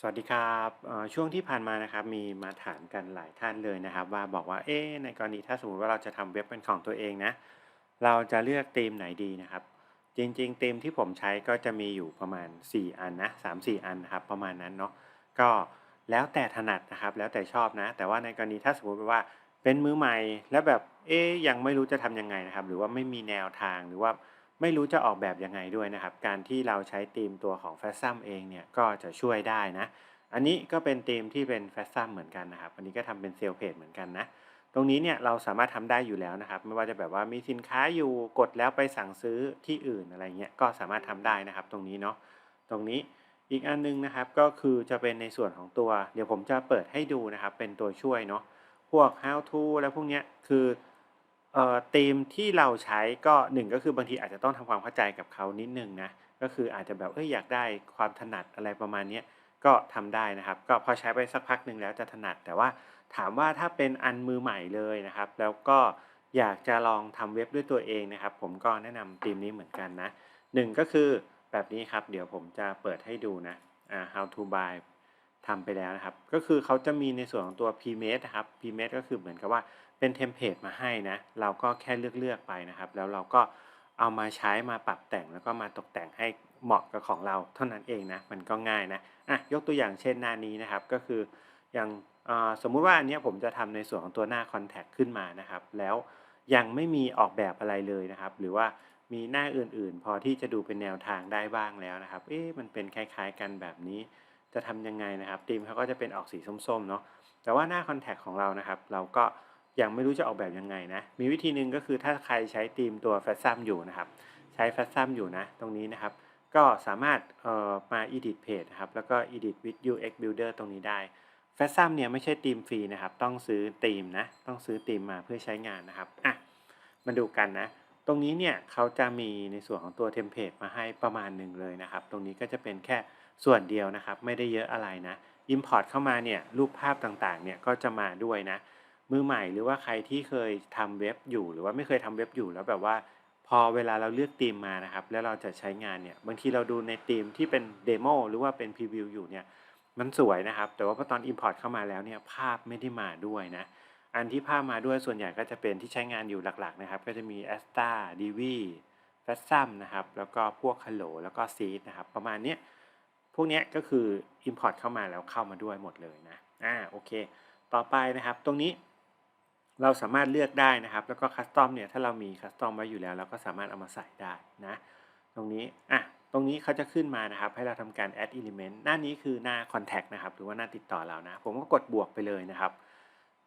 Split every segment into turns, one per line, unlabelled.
สวัสดีครับช่วงที่ผ่านมานะครับมีมาถามกันหลายท่านเลยนะครับ ว่าบอกว่าเอ๊ในกรณีถ้าสมมติว่าเราจะทำเว็บเป็นของตัวเองนะเราจะเลือกธีมไหนดีนะครับ จริงๆธีมที่ผมใช้ก็จะมีอยู่ประมาณ 4 อันนะ3-4อันนะครับประมาณนั้นเนาะก็แล้วแต่ถนัดนะครับ แล้วแต่ชอบนะ แต่ว่าในกรณีถ้าสมมติว่าเป็นมือใหม่ แล้วแบบเอ๊ยังไม่รู้จะทำยังไงนะครับ หรือว่าไม่มีแนวทางหรือว่า ไม่รู้จะออกแบบยังไงด้วยนะครับ การที่เราใช้ธีมตัวของ f a s ซัมเองเนี่ยก็จะช่วยได้นะ อันนี้ก็เป็นธีมที่เป็นแฟชั่นเหมือนกันนะครับ อันนี้ก็ทำเป็นเซลล์เพจเหมือนกันนะ ตรงนี้เนี่ยเราสามารถทำได้อยู่แล้วนะครับ ไม่ว่าจะแบบว่ามีสินค้าอยู่กดแล้วไปสั่งซื้อที่อื่นอะไรเงี้ยก็สามารถทำได้นะครับ ตรงนี้เนาะ ตรงนี้อีกอันนึงนะครับก็คือจะเป็นในส่วนของตัว เดี๋ยวผมจะเปิดให้ดูนะครับ เป็นตัวช่วยเนาะ พวก how to แล้วพวกเนี้ยคือ เอ่อธีมที่เราใช้ก็หนึ่งก็คือบางทีอาจจะต้องทำความเข้าใจกับเขานิดนึงนะ ก็คืออาจจะแบบเอ้ยอยากได้ความถนัดอะไรประมาณเนี้ยก็ทำได้นะครับ ก็พอใช้ไปสักพักหนึ่งแล้วจะถนัด แต่ว่าถามว่าถ้าเป็นอันมือใหม่เลยนะครับ แล้วก็อยากจะลองทำเว็บด้วยตัวเองนะครับ ผมก็แนะนำธีมนี้เหมือนกันนะหนึ่งก็คือแบบนี้ครับ เดี๋ยวผมจะเปิดให้ดูนะอ่า how to buy ทำไปแล้วนะครับ ก็คือเขาจะมีในส่วนของตัว pmate นะครับ pmate ก็คือเหมือนกับว่า เป็นเทมเพลตมาให้นะ เราก็แค่เลือกเลือกไปนะครับ แล้วเราก็เอามาใช้มาปรับแต่งแล้วก็มาตกแต่งให้เหมาะกับของเราเท่านั้นเองนะ มันก็ง่ายนะอะยกตัวอย่างเช่นหน้านี้นะครับ ก็คืออย่างสมมุติว่าอันนี้ผมจะทำในส่วนของตัวหน้า Contact ขึ้นมานะครับ แล้วยังไม่มีออกแบบอะไรเลยนะครับ หรือว่ามีหน้าอื่นๆ พอที่จะดูเป็นแนวทางได้บ้างแล้วนะครับ เอ๊ะมันเป็นคล้ายๆกันแบบนี้ จะทำยังไงนะครับธีมเขาก็จะเป็นออกสีส้มๆเนาะแต่ว่าหน้า Contact ของเรานะครับ เราก็ ยังไม่รู้จะออกแบบยังไงนะ มีวิธีหนึ่งก็คือถ้าใครใช้ธีมตัว f a s ซัมอยู่นะครับ ใช้ f a s ซัมอยู่นะ ตรงนี้นะครับ ก็สามารถเอ่อมา edit page นะครับ แล้วก็ edit with UX builder ตรงนี้ได้ f a s ซัมเนี่ยไม่ใช่ธีมฟรีนะครับ ต้องซื้อธีมนะ ต้องซื้อธีมมาเพื่อใช้งานนะครับอะมาดูกันนะ ตรงนี้เนี่ยเขาจะมีในส่วนของตัวเทมเพลตมาให้ประมาณหนึ่งเลยนะครับ ตรงนี้ก็จะเป็นแค่ส่วนเดียวนะครับ ไม่ได้เยอะอะไรนะ Import เข้ามาเนี่ยรูปภาพต่างๆเนี่ยก็จะมาด้วยนะ มือใหม่หรือว่าใครที่เคยทำเว็บอยู่ หรือว่าไม่เคยทำเว็บอยู่แล้วแบบว่า พอเวลาเราเลือกธีมมานะครับ แล้วเราจะใช้งานเนี่ยบางทีเราดูในธีมที่เป็นเดโมหรือว่าเป็นพรีวิวอยู่เนี่ยมันสวยนะครับ แต่ว่าพอตอน Import เข้ามาแล้วเนี่ยภาพไม่ได้มาด้วยนะอันที่ภาพมาด้วยส่วนใหญ่ก็จะเป็นที่ใช้งานอยู่หลักๆนะครับ ก็จะมี a s t a d v f a s m นะครับ แล้วก็พวก Hello แล้วก็ Seed นะครับ ประมาณนี้พวกนี้ก็คือ Import เข้ามาแล้วเข้ามาด้วยหมดเลยนะอ่าโอเค ต่อไปนะครับ ตรงนี้ เราสามารถเลือกได้นะครับ แล้วก็คัสตอมเนี่ยถ้าเรามีคัสตอมไว้อยู่แล้วเราก็สามารถเอามาใส่ได้นะ ตรงนี้อะตรงนี้เขาจะขึ้นมานะครับ ให้เราทำการ add element หน้านี้คือหน้า contact นะครับ หรือว่าหน้าติดต่อเรานะ ผมก็กดบวกไปเลยนะครับ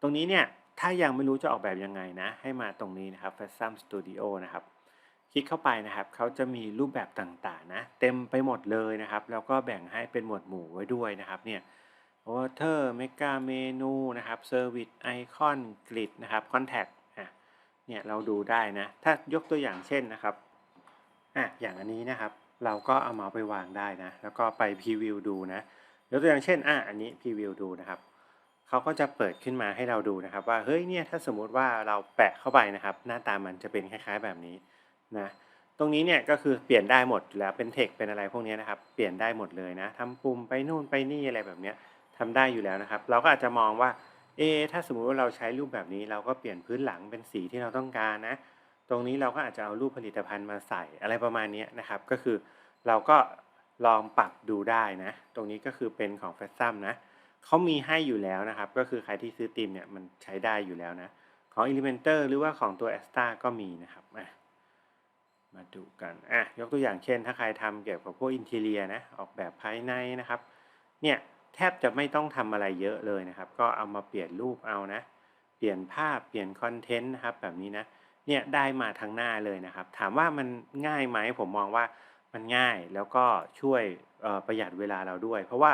ตรงนี้เนี่ยถ้ายังไม่รู้จะออกแบบยังไงนะ ให้มาตรงนี้นะครับ f a s h i o n Studio นะครับ คลิกเข้าไปนะครับ เขาจะมีรูปแบบต่างๆนะ เต็มไปหมดเลยนะครับ แล้วก็แบ่งให้เป็นหมวดหมู่ไว้ด้วยนะครับเนี่ย Water Mega Menu นะครับ Service Icon Grid นะครับ Contact อะเนี่ยเราดูได้นะ ถ้ายกตัวอย่างเช่นนะครับอะอย่างอันนี้นะครับ เราก็เอามาไปวางได้นะ แล้วก็ไปพรีวิวดูนะยกตัวอย่างเช่นอะอันนี้พรีวิวดูนะครับเขาก็จะเปิดขึ้นมาให้เราดูนะครับ ว่าเฮ้ยเนี่ยถ้าสมมุติว่าเราแปะเข้าไปนะครับ หน้าตามันจะเป็นคล้ายๆแบบนี้นะตรงนี้เนี่ยก็คือเปลี่ยนได้หมดแล้วเป็นเทคเป็นอะไรพวกนี้นะครับ เปลี่ยนได้หมดเลยนะทำปุ่มไปนู่นไปนี่อะไรแบบเนี้ย ทำได้อยู่แล้วนะครับ เราก็อาจจะมองว่า เอ ถ้าสมมุติว่าเราใช้รูปแบบนี้เราก็เปลี่ยนพื้นหลังเป็นสีที่เราต้องการนะ ตรงนี้เราก็อาจจะเอารูปผลิตภัณฑ์มาใส่อะไรประมาณนี้นะครับ ก็คือเราก็ลองปรับดูได้นะ ตรงนี้ก็คือเป็นของแฟซัมนะเขามีให้อยู่แล้วนะครับ ก็คือใครที่ซื้อตีมเนี่ยมันใช้ได้อยู่แล้วนะ ของ Elementor หรือว่าของตัว a s t a ก็มีนะครับมาดูกันอะยกตัวอย่างเช่น ถ้าใครทำเกี่ยวกับพวกอินเทเรียนะ ออกแบบภายในนะครับ เนี่ย แทบจะไม่ต้องทำอะไรเยอะเลยนะครับ ก็เอามาเปลี่ยนรูปเอานะ เปลี่ยนภาพเปลี่ยนคอนเทนต์นะครับแบบนี้นะเนี่ยได้มาทั้งหน้าเลยนะครับ ถามว่ามันง่ายไหมผมมองว่ามันง่ายแล้วก็ช่วยประหยัดเวลาเราด้วย เพราะว่า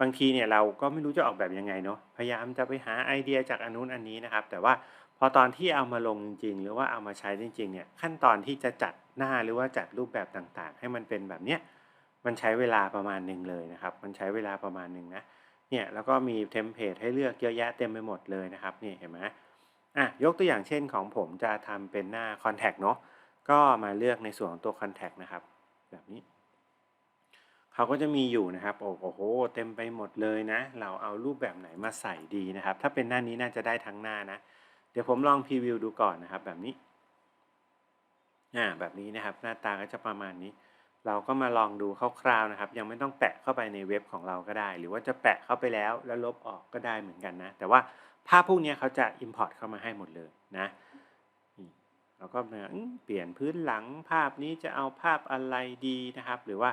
บางทีเนี่ยเราก็ไม่รู้จะออกแบบยังไงเนาะพยายามจะไปหาไอเดียจากอันนู้นอันนี้นะครับ แต่ว่าพอตอนที่เอามาลงจริง ๆ หรือว่าเอามาใช้จริง ๆ เนี่ยขั้นตอนที่จะจัดหน้าหรือว่าจัดรูปแบบต่างๆ ให้มันเป็นแบบเนี้ย มันใช้เวลาประมาณหนึ่งเลยนะครับ มันใช้เวลาประมาณหนึ่งนะ เนี่ยแล้วก็มีเทมเพลตให้เลือกเยอะแยะเต็มไปหมดเลยนะครับนี่เห็นไหมอะยกตัวอย่างเช่นของผมจะทำเป็นหน้า Contact เนาะ ก็มาเลือกในส่วนของตัว Contact นะครับ แบบนี้ เขาก็จะมีอยู่นะครับโอ้โอ้โห เต็มไปหมดเลยนะ เราเอารูปแบบไหนมาใส่ดีนะครับ ถ้าเป็นหน้านี้น่าจะได้ทั้งหน้านะ เดี๋ยวผมลองพรีวิวดูก่อนนะครับ แบบนี้อ่าแบบนี้นะครับ หน้าตาก็จะประมาณนี้ เราก็มาลองดูคร่าวๆนะครับ ยังไม่ต้องแปะเข้าไปในเว็บของเราก็ได้ หรือว่าจะแปะเข้าไปแล้วแล้วลบออกก็ได้เหมือนกันนะ แต่ว่าภาพพวกนี้เขาจะ Import เข้ามาให้หมดเลยนะเราก็เปลี่ยนพื้นหลังภาพนี้จะเอาภาพอะไรดีนะครับ หรือว่า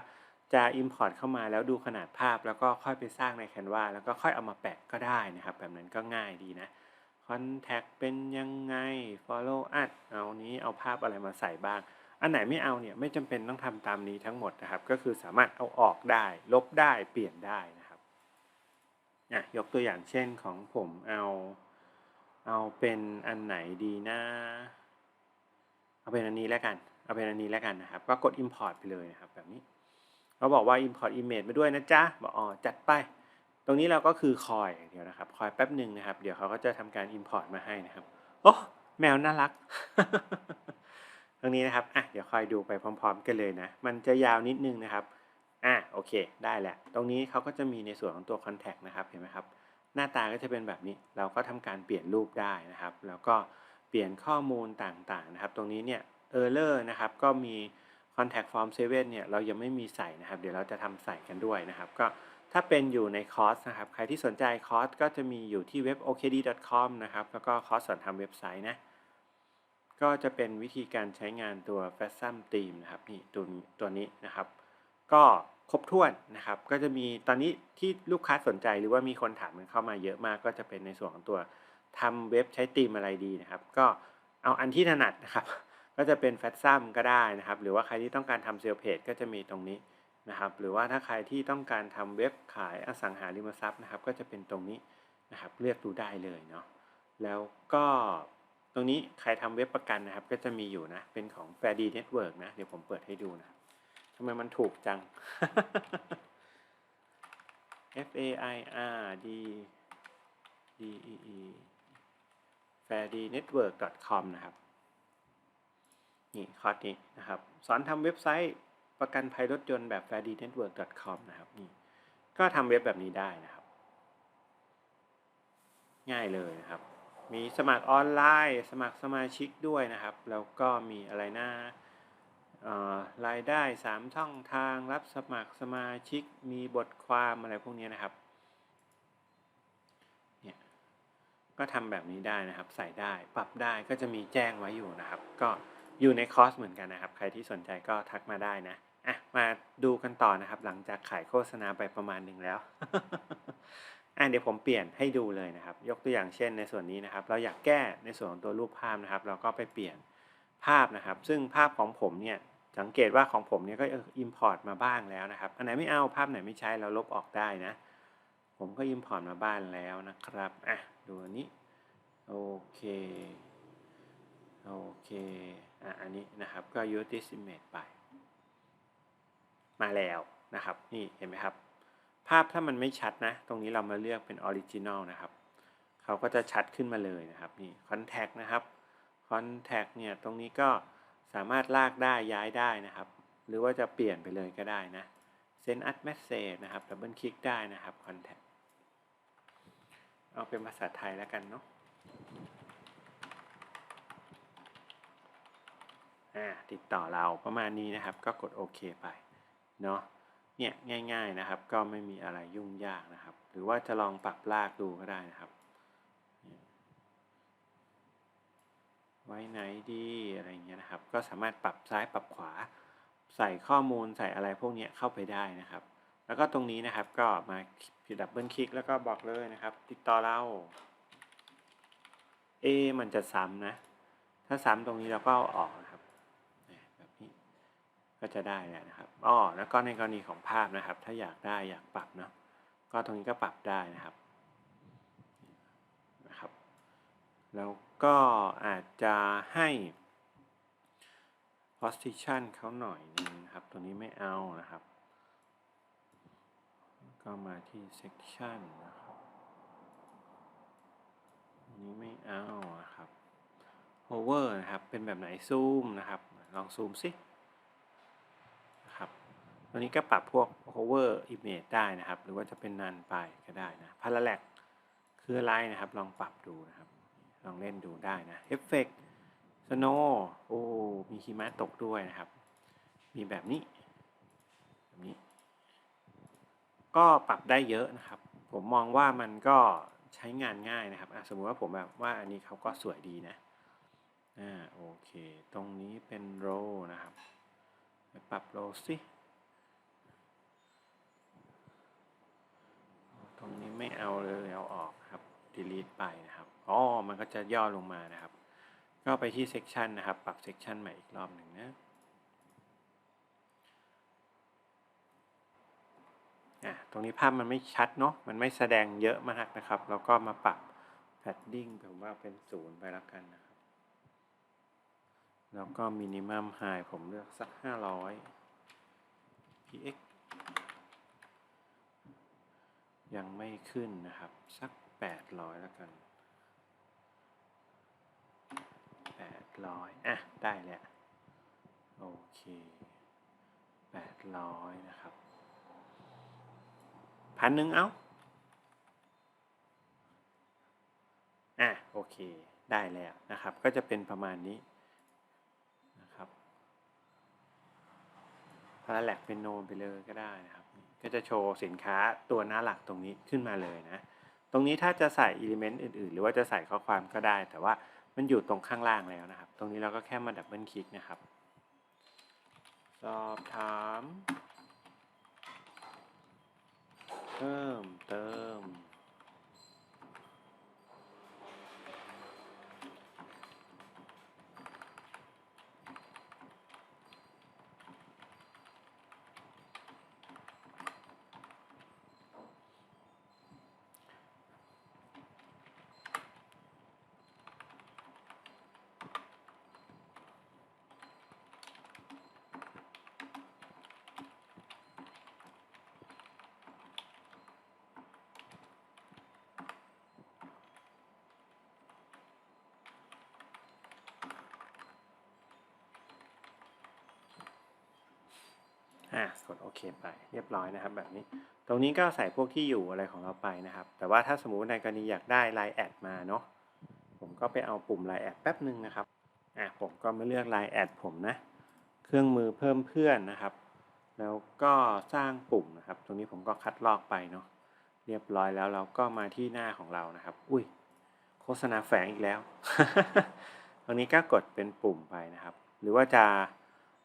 จะ Import เข้ามาแล้วดูขนาดภาพ แล้วก็ค่อยไปสร้างใน Canva แล้วก็ค่อยเอามาแปะก็ได้นะครับ แบบนั้นก็ง่ายดีนะ Contact เป็นยังไง Follow up เอานี้เอาภาพอะไรมาใส่บ้าง อันไหนไม่เอาเนี่ยไม่จำเป็นต้องทำตามนี้ทั้งหมดนะครับ ก็คือสามารถเอาออกได้ ลบได้เปลี่ยนได้นะครับอะยกตัวอย่างเช่นของผมเอาเอาเป็นอันไหนดีนะ เอาเป็นอันนี้แล้วกัน เอาเป็นอันนี้แล้วกันนะครับ ก็กด import ไปเลยนะครับ แบบนี้เขาบอกว่า import image มาด้วยนะจ๊ะบอกอ๋อจัดไป ตรงนี้เราก็คือคอยเดียวนะครับ คอยแป๊บหนึ่งนะครับ เดี๋ยวเขาก็จะทำการ import มาให้นะครับ โอ้แมวน่ารัก ตรงนี้นะครับอะเดี๋ยวคอยดูไปพร้อม ๆ กันเลยนะ มันจะยาวนิดนึงนะครับอะโอเค ได้แหละ ตรงนี้เขาก็จะมีในส่วนของตัว contact นะครับ เห็นไหมครับ หน้าตาก็จะเป็นแบบนี้ เราก็ทำการเปลี่ยนรูปได้นะครับ แล้วก็เปลี่ยนข้อมูลต่างๆนะครับ ตรงนี้เนี่ย error นะครับ ก็มี contact form 7เนี่ย เรายังไม่มีใส่นะครับ เดี๋ยวเราจะทำใส่กันด้วยนะครับ ก็ถ้าเป็นอยู่ในคอร์สนะครับ ใครที่สนใจคอร์สก็จะมีอยู่ที่เว็บ okd.com นะครับ แล้วก็คอร์สสอนทำเว็บไซต์นะ ก็จะเป็นวิธีการใช้งานตัว f a s m Theme นะครับนี่ตัวตัวนี้นะครับ ก็ครบถ้วนนะครับ ก็จะมีตอนนี้ที่ลูกค้าสนใจหรือว่ามีคนถามมันเข้ามาเยอะมาก ก็จะเป็นในส่วนของตัวทำเว็บใช้ธีมอะไรดีนะครับ ก็เอาอันที่ถนัดนะครับ ก็จะเป็น f a s m ก็ได้นะครับ หรือว่าใครที่ต้องการทำเซลเพจก็จะมีตรงนี้นะครับ หรือว่าถ้าใครที่ต้องการทำเว็บขายอสังหาริมทรัพย์นะครับ ก็จะเป็นตรงนี้นะครับ เลือกดูได้เลยเนาะแล้วก็ ตรงนี้ใครทำเว็บประกันนะครับ ก็จะมีอยู่นะ เป็นของ f a i r d Network นะ เดี๋ยวผมเปิดให้ดูนะทำไมมันถูกจัง F A I R D D E E f a i r d network com นะครับ นี่คอร์สนี้นะครับ สอนทำเว็บไซต์ประกันภัยรถยนต์แบบ f a i r d network com นะครับนี่ก็ทำเว็บแบบนี้ได้นะครับ ง่ายเลยนะครับ มีสมัครออนไลน์ สมัครสมาชิกด้วยนะครับ แล้วก็มีอะไรนะรายได้ 3 ช่องทางรับสมัครสมาชิกมีบทความอะไรพวกนี้นะครับเนี่ยก็ทำแบบนี้ได้นะครับ ใส่ได้ปรับได้ก็จะมีแจ้งไว้อยู่นะครับ ก็อยู่ในคอร์สเหมือนกันนะครับ ใครที่สนใจก็ทักมาได้นะอะมาดูกันต่อนะครับ หลังจากขายโฆษณาไปประมาณหนึ่งแล้ว อะเดี๋ยวผมเปลี่ยนให้ดูเลยนะครับ ยกตัวอย่างเช่นในส่วนนี้นะครับ เราอยากแก้ในส่วนของตัวรูปภาพนะครับ เราก็ไปเปลี่ยนภาพนะครับ ซึ่งภาพของผมเนี่ยสังเกตว่าของผมเนี่ยก็อิมพอร์ตมาบ้างแล้วนะครับ อันไหนไม่เอาภาพไหนไม่ใช้เราลบออกได้นะ ผมก็อิมพอร์ตมาบ้างแล้วนะครับ อะ ดูอันนี้ โอเค โอเค อะ อันนี้นะครับ ก็ use this image ไป มาแล้วนะครับ นี่เห็นไหมครับ ภาพถ้ามันไม่ชัดนะ ตรงนี้เรามาเลือกเป็นออริจินอลนะครับ เขาก็จะชัดขึ้นมาเลยนะครับ นี่ contact นะครับ contact เนี่ยตรงนี้ก็สามารถลากได้ย้ายได้นะครับ หรือว่าจะเปลี่ยนไปเลยก็ได้นะ send as message นะครับดับเบิลคลิกได้นะครับ contact เอาเป็นภาษาไทยแล้วกันเนาะอ่าติดต่อเราประมาณนี้นะครับ ก็กดโอเคไปเนาะ เนี่ยง่าย ๆนะครับ ก็ไม่มีอะไรยุ่งยากนะครับ หรือว่าจะลองปรับลากดูก็ได้นะครับ ไว้ไหนดีอะไรเงี้ยนะครับ ก็สามารถปรับซ้ายปรับขวา ใส่ข้อมูลใส่อะไรพวกนี้เข้าไปได้นะครับ แล้วก็ตรงนี้นะครับก็มาดับเบิลคลิกแล้วก็บอกเลยนะครับ ติดต่อเราเอมันจะซ้ำนะ ถ้าซ้ำตรงนี้เราก็เอาออกนะครับแบบนี้ ก็จะได้แล้วนะครับอ้อแล้วก็ในกรณีของภาพนะครับ ถ้าอยากได้อยากปรับเนาะก็ตรงนี้ก็ปรับได้นะครับนะครับ แล้วก็อาจจะให้ position เขาหน่อยนึงนะครับ ตัวนี้ไม่เอานะครับ ก็มาที่ section นะครับอันนี้ไม่เอานะครับ hover นะครับ เป็นแบบไหนซูมนะครับ ลองซูมสิ ตัวนี้ก็ปรับพวก hover image ได้นะครับ หรือว่าจะเป็นนันไปก็ได้นะ parallax คืออะไรนะครับ ลองปรับดูนะครับ ลองเล่นดูได้นะ effect snow โอ้ มีหิมะตกด้วยนะครับ มีแบบนี้ แบบนี้ ก็ปรับได้เยอะนะครับ ผมมองว่ามันก็ใช้งานง่ายนะครับสมมุติว่าผมแบบว่าอันนี้เขาก็สวยดีนะอ่าโอเค ตรงนี้เป็นโรนะครับไปปรับโรสิ ต รงนี้ไม่เอาเลยเอาออกครับ delete ไปนะครับอ๋อมันก็จะย่อลงมานะครับ ก็ไปที่ section นะครับ ปรับ section ใหม่อีกรอบหนึ่งนะอะตรงนี้ภาพมันไม่ชัดเนาะมันไม่แสดงเยอะมากนะครับแล้วก็มาปรับ padding ผมว่าเป็นศูนย์ไปแล้วกันนะครับ แล้วก็ minimum high ผมเลือกสัก 500 px ยังไม่ขึ้นนะครับ สัก 800แล้วกัน 800 อะ ได้แล้ว โอเค 800 นะครับพันหนึ่งเอาอะ โอเค ได้แล้วนะครับ ก็จะเป็นประมาณนี้นะครับพาราแลกเป็นโนไปเลยก็ได้นะครับ ก็จะโชว์สินค้าตัวหน้าหลักตรงนี้ขึ้นมาเลยนะ ตรงนี้ถ้าจะใส่อิเลเมนต์อื่น ๆ หรือว่าจะใส่ข้อความก็ได้ แต่ว่ามันอยู่ตรงข้างล่างแล้วนะครับ ตรงนี้เราก็แค่มาดับเบิลคลิกนะครับ สอบถาม เพิ่มเติม อะกดโอเคไปเรียบร้อยนะครับ แบบนี้ ตรงนี้ก็ใส่พวกที่อยู่อะไรของเราไปนะครับ แต่ว่าถ้าสมมุติในกรณีอยากได้ไลน์แอดมาเนาะผมก็ไปเอาปุ่มไลน์แอดแป๊บหนึ่งนะครับอะผมก็มาเลือกไลน์แอดผมนะ เครื่องมือเพิ่มเพื่อนนะครับ แล้วก็สร้างปุ่มนะครับ ตรงนี้ผมก็คัดลอกไปเนาะเรียบร้อยแล้วเราก็มาที่หน้าของเรานะครับ อุ้ยโฆษณาแฝงอีกแล้ว ตรงนี้ก็กดเป็นปุ่มไปนะครับ หรือว่าจะ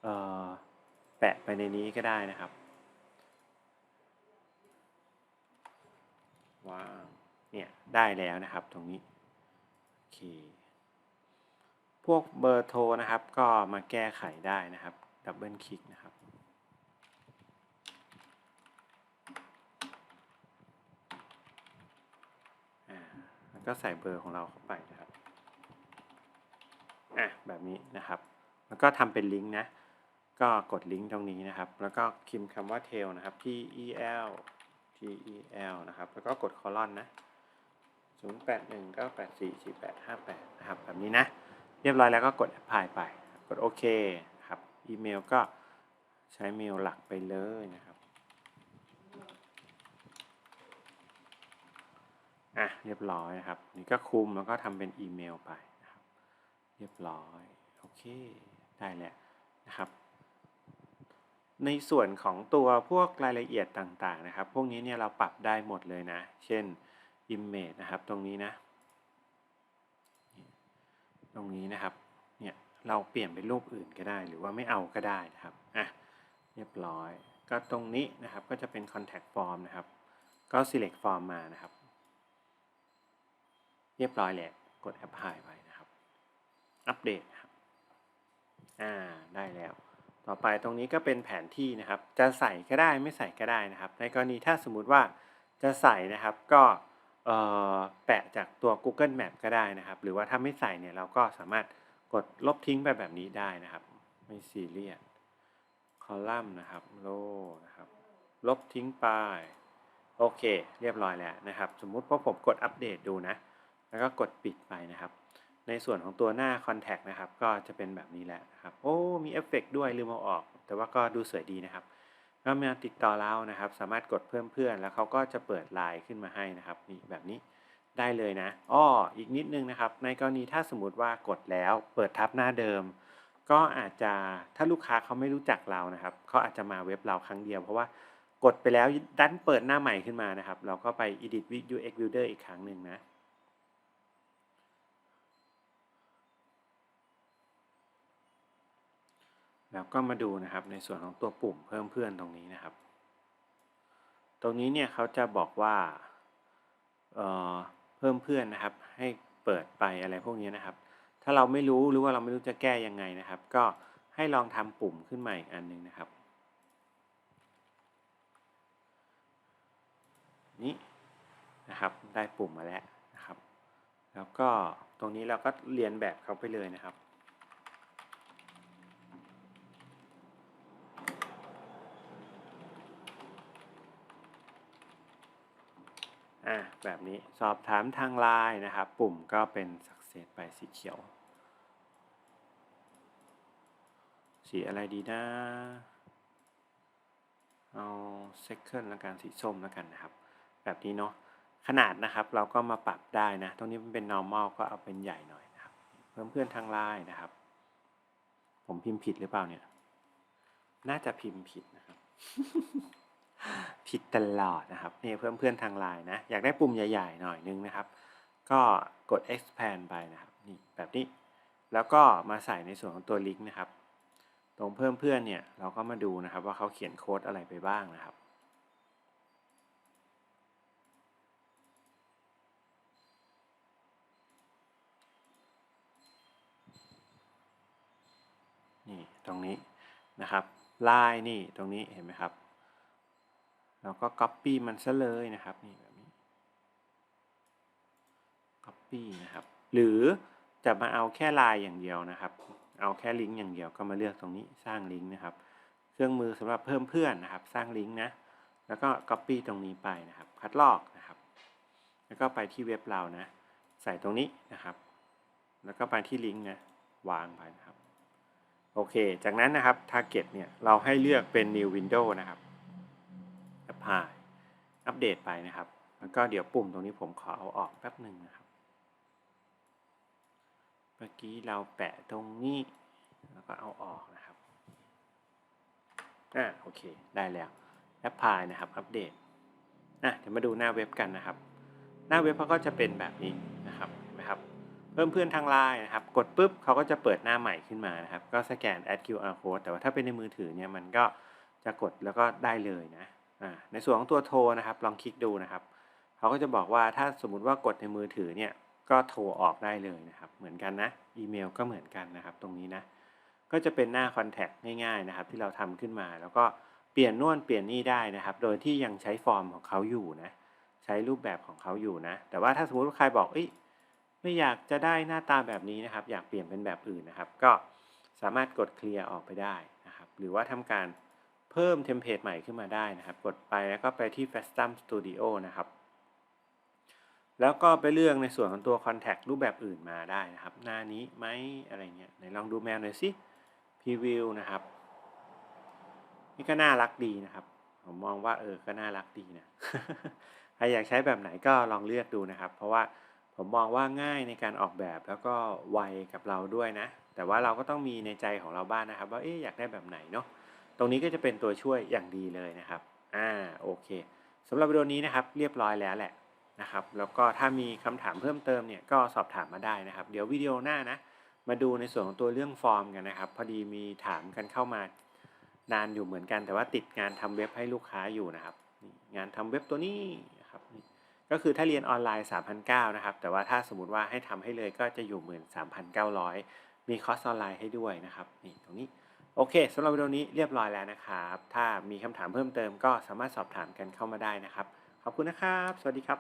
เอ่อ แปะไปในนี้ก็ได้นะครับว้าวเนี่ยได้แล้วนะครับตรงนี้โอเคพวกเบอร์โทรนะครับ ก็มาแก้ไขได้นะครับดับเบิลคลิกนะครับแล้วก็ใส่เบอร์ของเราเข้าไปนะครับอะแบบนี้นะครับ แล้วก็ทำเป็นลิงก์นะ ก็กดลิงก์ตรงนี้นะครับ แล้วก็พิมพ์คำว่า tail นะครับ t e l t e l นะครับ แล้วก็กดคอลอนนะ0 8 1 9 8 4 4 8 5 8นะครับแบบนี้นะ เรียบร้อยแล้วก็กด apply ไป กดโอเคครับอีเมลก็ใช้เมลหลักไปเลยนะครับอะเรียบร้อยนะครับ นี่ก็คุมแล้วก็ทำเป็นอีเมลไปนะครับ เรียบร้อย โอเค ได้แล้วนะครับ ในส่วนของตัวพวกรายละเอียดต่างๆนะครับ พวกนี้เนี่ยเราปรับได้หมดเลยนะ เช่น image นะครับตรงนี้นะ ตรงนี้นะครับ เนี่ยเราเปลี่ยนเป็นรูปอื่นก็ได้ หรือว่าไม่เอาก็ได้นะครับ อะ เรียบร้อย ก็ตรงนี้นะครับก็จะเป็น contact form นะครับ ก็ select form มานะครับ เรียบร้อยแล้วกด apply ไปนะครับ อัปเดตครับ อ่า ได้แล้ว ต่อไปตรงนี้ก็เป็นแผนที่นะครับ จะใส่ก็ได้ไม่ใส่ก็ได้นะครับ ในกรณีถ้าสมมุติว่าจะใส่นะครับก็แปะจากตัว Google Map ก็ได้นะครับ หรือว่าถ้าไม่ใส่เนี่ยเราก็สามารถกดลบทิ้งไปแบบนี้ได้นะครับ ไม่ซีเรียสคอลัมน์นะครับโลนะครับ ลบทิ้งไปโอเค เรียบร้อยแล้วนะครับ สมมุติว่าผมกดอัปเดตดูนะ แล้วก็กดปิดไปนะครับ ในส่วนของตัวหน้า Contact นะครับ ก็จะเป็นแบบนี้แหละครับ โอ้ มีเอฟเฟกต์ด้วยลืมเอาออก แต่ว่าก็ดูสวยดีนะครับก็มาติดต่อเรานะครับ สามารถกดเพิ่มเพื่อน แล้วเขาก็จะเปิดไลน์ขึ้นมาให้นะครับนี่แบบนี้ได้เลยนะอ้ออีกนิดนึงนะครับ ในกรณีถ้าสมมติว่ากดแล้วเปิดทับหน้าเดิม ก็อาจจะถ้าลูกค้าเขาไม่รู้จักเรานะครับเขาอาจจะมาเว็บเราครั้งเดียว เพราะว่ากดไปแล้วดันเปิดหน้าใหม่ขึ้นมานะครับ เราก็ไป edit with UX Builder อีกครั้งหนึ่งนะ แล้วก็มาดูนะครับในส่วนของตัวปุ่มเพิ่มเพื่อนตรงนี้นะครับ ตรงนี้เนี่ยเขาจะบอกว่าเเพิ่มเพื่อนนะครับ ให้เปิดไปอะไรพวกนี้นะครับ ถ้าเราไม่รู้หรือว่าเราไม่รู้จะแก้ยังไงนะครับ ก็ให้ลองทำปุ่มขึ้นมาอีกอันหนึ่งนะครับ นี้นะครับได้ปุ่มมาแล้วนะครับ แล้วก็ตรงนี้เราก็เรียนแบบเขาไปเลยนะครับ อะแบบนี้สอบถามทางไลน์นะครับ ปุ่มก็เป็น success ไปสีเขียว สีอะไรดีนะ เอา second แล้วกันสีส้มแล้วกันนะครับ แบบนี้เนาะขนาดนะครับเราก็มาปรับได้นะ ตรงนี้มันเป็น normal ก็เอาเป็นใหญ่หน่อยนะครับ เพิ่มเพื่อนทางไลน์นะครับ ผมพิมพ์ผิดหรือเปล่าเนี่ย น่าจะพิมพ์ผิดนะครับ ผิดตลอดนะครับนี่เพิ่มเพื่อนทางไลน์นะ อยากได้ปุ่มใหญ่ๆหน่อยนึงนะครับ ก็กด expand ไปนะครับนี่แบบนี้ แล้วก็มาใส่ในส่วนของตัวลิงก์นะครับ ตรงเพิ่มเพื่อนเนี่ยเราก็มาดูนะครับว่าเขาเขียนโค้ดอะไรไปบ้างนะครับนี่ตรงนี้นะครับลายนี่ตรงนี้เห็นไหมครับ เราก็ Copy มันซะเลยนะครับนี่แบบนี้ Copy นะครับ หรือจะมาเอาแค่ลายอย่างเดียวนะครับ เอาแค่ลิงก์อย่างเดียวก็มาเลือกตรงนี้สร้างลิงก์นะครับ เครื่องมือสำหรับเพิ่มเพื่อนนะครับ สร้างลิงก์นะแล้วก็ Copy ตรงนี้ไปนะครับ คัดลอกนะครับ แล้วก็ไปที่เว็บเรานะ ใส่ตรงนี้นะครับ แล้วก็ไปที่ลิงก์นะวางไปนะครับ โอเค จากนั้นนะครับ Target เนี่ยเราให้เลือกเป็น New Window นะครับ Apply อัปเดตไปนะครับ แล้วก็เดี๋ยวปุ่มตรงนี้ผมขอเอาออกแป๊บหนึ่งนะครับ เมื่อกี้เราแปะตรงนี้แล้วก็เอาออกนะครับ อ่าโอเค ได้แล้ว Apply นะครับ อัปเดตอะเดี๋ยวมาดูหน้าเว็บกันนะครับ หน้าเว็บเขาก็จะเป็นแบบนี้นะครับเห็นไหมครับเพิ่มเพื่อนทางไลน์นะครับ กดปุ๊บเขาก็จะเปิดหน้าใหม่ขึ้นมานะครับ ก็สแกน add QR code แต่ว่าถ้าเป็นในมือถือเนี่ยมันก็จะกดแล้วก็ได้เลยนะ ในส่วนของตัวโทรนะครับ ลองคลิกดูนะครับเขาก็จะบอกว่าถ้าสมมุติว่ากดในมือถือเนี่ยก็โทรออกได้เลยนะครับ เหมือนกันนะอีเมลก็เหมือนกันนะครับ ตรงนี้นะก็จะเป็นหน้าคอนแทคง่ายๆนะครับ ที่เราทำขึ้นมา แล้วก็เปลี่ยนน่นเปลี่ยนนี่ได้นะครับ โดยที่ยังใช้ฟอร์มของเขาอยู่นะใช้รูปแบบของเขาอยู่นะ แต่ว่าถ้าสมมติว่าใครบอกอยไม่อยากจะได้หน้าตาแบบนี้นะครับ อยากเปลี่ยนเป็นแบบอื่นนะครับ ก็สามารถกดเคลียร์ออกไปได้นะครับ หรือว่าทำการ เพิ่มเทมเพลตใหม่ขึ้นมาได้นะครับ กดไปแล้วก็ไปที่ f a s t u m Studio นะครับ แล้วก็ไปเลือกในส่วนของตัว Contact รูปแบบอื่นมาได้นะครับ หน้านี้ไหมอะไรเงี้ยไหนลองดูแมวหน่อยสิ Preview นะครับ นี่ก็น่ารักดีนะครับ ผมมองว่าเออก็น่ารักดีนะใครอยากใช้แบบไหนก็ลองเลือกดูนะครับ เพราะว่าผมมองว่าง่ายในการออกแบบแล้วก็ไวกับเราด้วยนะ แต่ว่าเราก็ต้องมีในใจของเราบ้างนนะครับ ว่าเอ๊ะอยากได้แบบไหนเนาะ ตรงนี้ก็จะเป็นตัวช่วยอย่างดีเลยนะครับ อ่า โอเคสำหรับวิดีโอนี้นะครับ เรียบร้อยแล้วแหละนะครับ แล้วก็ถ้ามีคำถามเพิ่มเติมเนี่ยก็สอบถามมาได้นะครับ เดี๋ยววิดีโอหน้านะ มาดูในส่วนของตัวเรื่องฟอร์มกันนะครับ พอดีมีถามกันเข้ามานานอยู่เหมือนกัน แต่ว่าติดงานทำเว็บให้ลูกค้าอยู่นะครับ งานทำเว็บตัวนี้นะครับ ก็คือถ้าเรียนออนไลน์ 3,900นะครับ แต่ว่าถ้าสมมติว่าให้ทำให้เลยก็จะอยู่หมื่น3,900 มีคอร์สออนไลน์ให้ด้วยนะครับ นี่ตรงนี้ โอเคสำหรับวิดีโอนี้เรียบร้อยแล้วนะครับ ถ้ามีคำถามเพิ่มเติมก็สามารถสอบถามกันเข้ามาได้นะครับ ขอบคุณนะครับ สวัสดีครับ